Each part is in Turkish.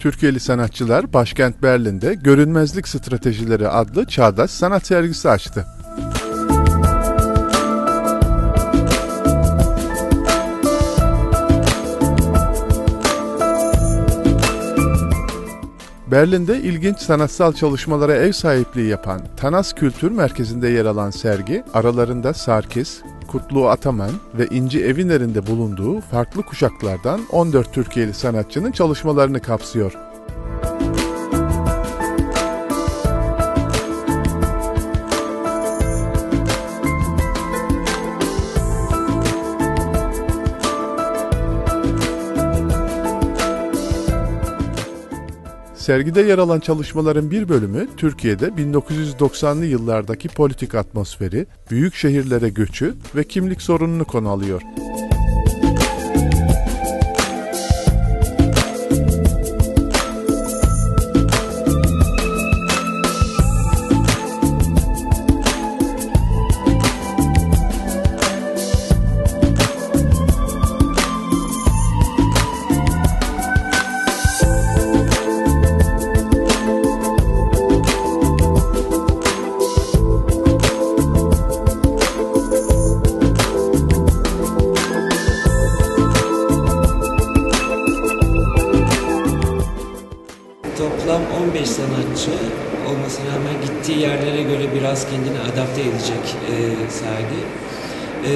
Türkiye'li sanatçılar başkent Berlin'de Görünmezlik Stratejileri adlı çağdaş sanat sergisi açtı. Berlin'de ilginç sanatsal çalışmalara ev sahipliği yapan Tanas Kültür Merkezi'nde yer alan sergi, aralarında Sarkis, Kutlu Ataman ve İnci Eviner'in de bulunduğu farklı kuşaklardan 14 Türkiye'li sanatçının çalışmalarını kapsıyor. Sergide yer alan çalışmaların bir bölümü Türkiye'de 1990'lı yıllardaki politik atmosferi, büyük şehirlere göçü ve kimlik sorununu konu alıyor. Toplam 15 sanatçı olmasına rağmen gittiği yerlere göre biraz kendini adapte edecek e, sergi. E,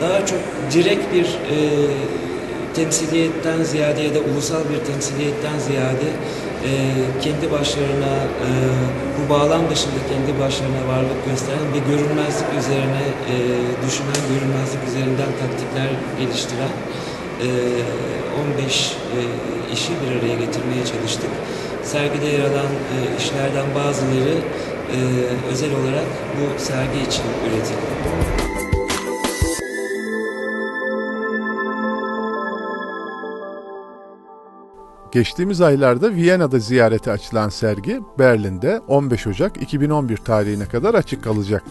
daha çok direkt bir e, temsiliyetten ziyade ya da ulusal bir temsiliyetten ziyade e, kendi başlarına e, bu bağlam dışında kendi başlarına varlık gösteren ve görünmezlik üzerine e, düşünen, görünmezlik üzerinden taktikler geliştiren 15 e, işi bir araya getirmeye çalıştık. Sergide yer alan e, işlerden bazıları e, özel olarak bu sergi için üretildi. Geçtiğimiz aylarda Viyana'da ziyarete açılan sergi Berlin'de 15 Ocak 2011 tarihine kadar açık kalacak.